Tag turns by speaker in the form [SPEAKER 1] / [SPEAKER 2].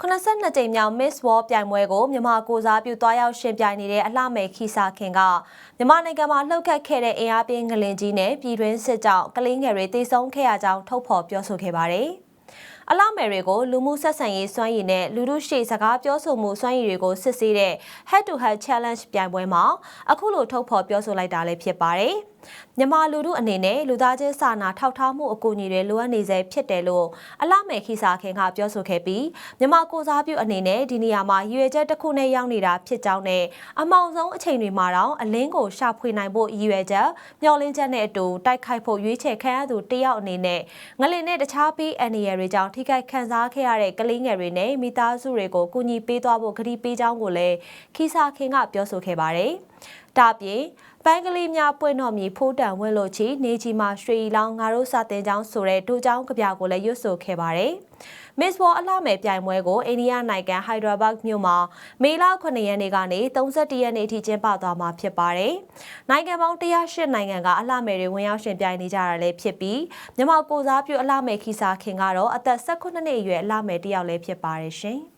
[SPEAKER 1] 82ကြိမ်မြောက် Miss World ပြိုင်ပွဲကိုမြန်မာကိုစားပြုတွားရောက်ရှင်ပြိုင်နေတဲ့အလှမယ်ခီစာခင်ကမြန်မာနိုင်ငံမှာလှုပ်ခတ်ခဲ့တဲ့အင်အားပြင်းငလင်ကြီးနဲ့ပြည်တွင်းစစ်ကြောင့်ကလေးငယ်တွေတေဆုံးခဲ့ရကြောင်းထုတ်ဖော်ပြောဆိုခဲ့ပါတယ်။အလှမယ်တွေကိုလူမှုဆက်ဆံရေးစွမ်းရည်နဲ့လူမှုရှိစကားပြောဆိုမှုစွမ်းရည်တွေကိုစစ်ဆေးတဲ့ Head to Head Challenge ပြိုင်ပွဲမှာအခုလိုထုတ်ဖော်ပြောဆိုလိုက်တာလည်းဖြစ်ပါတယ်။မြန်မာလူထုအနေနဲ့လူသားချင်းစာနာထောက်ထားမှုအကူအညီတွေလိုအပ်နေစေဖြစ်တယ်လို့အလှမယ်ခိစာခင်ကပြောဆိုခဲ့ပြီးမြန်မာကိုစားပြုအနေနဲ့ဒီနေရာမှာရွေချက်တစ်ခုနဲ့ရောက်နေတာဖြစ်ကြောင်းနဲ့အမောင်ဆုံးအချိန်တွေမှာတော့အလင်းကိုရှာဖွေနိုင်ဖို့ရည်ရွယ်ချက်မျှော်လင့်ချက်နဲ့အတူတိုက်ခိုက်ဖို့ရွေးချယ်ခံရသူတယောက်အနေနဲ့ငလင်နဲ့တခြားပြီးအန်ရီရတွေကြောင့်ထိခိုက်ခံစားခဲ့ရတဲ့ကလေးငယ်တွေနဲ့မိသားစုတွေကိုကူညီပေးသွားဖို့ကတိပေးကြောင်းကိုလည်းခိစာခင်ကပြောဆိုခဲ့ပါတယ်။ ဒါပြင်ပန်းကလေးများပွင့်တော်မီဖိုးတန်ဝင်းလို့ချီနေကြီးမှာရွှေရီလောင်းငါတို့စာတင်ကျောင်းဆိုတဲ့ဒိုကျောင်းကြပြကိုလည်းရွတ်ဆိုခဲ့ပါတယ်။ Miss World အလှမယ်ပြိုင်ပွဲကိုအိန္ဒိယနိုင်ငံဟိုက်ဒရာဘတ်မြို့မှာမေလ9ရက်နေ့ကနေ31ရက်နေ့ထိကျင်းပသွားမှာဖြစ်ပါတယ်။နိုင်ငံပေါင်း108နိုင်ငံကအလှမယ်တွေဝင်ရောက်ရှင်ပြိုင်နေကြတာလည်းဖြစ်ပြီးမြန်မာကိုစားပြုအလှမယ်ခီစာခင်ကတော့အသက်18နှစ်အရွယ်အလှမယ်တစ်ယောက်လည်းဖြစ်ပါတယ်ရှင်။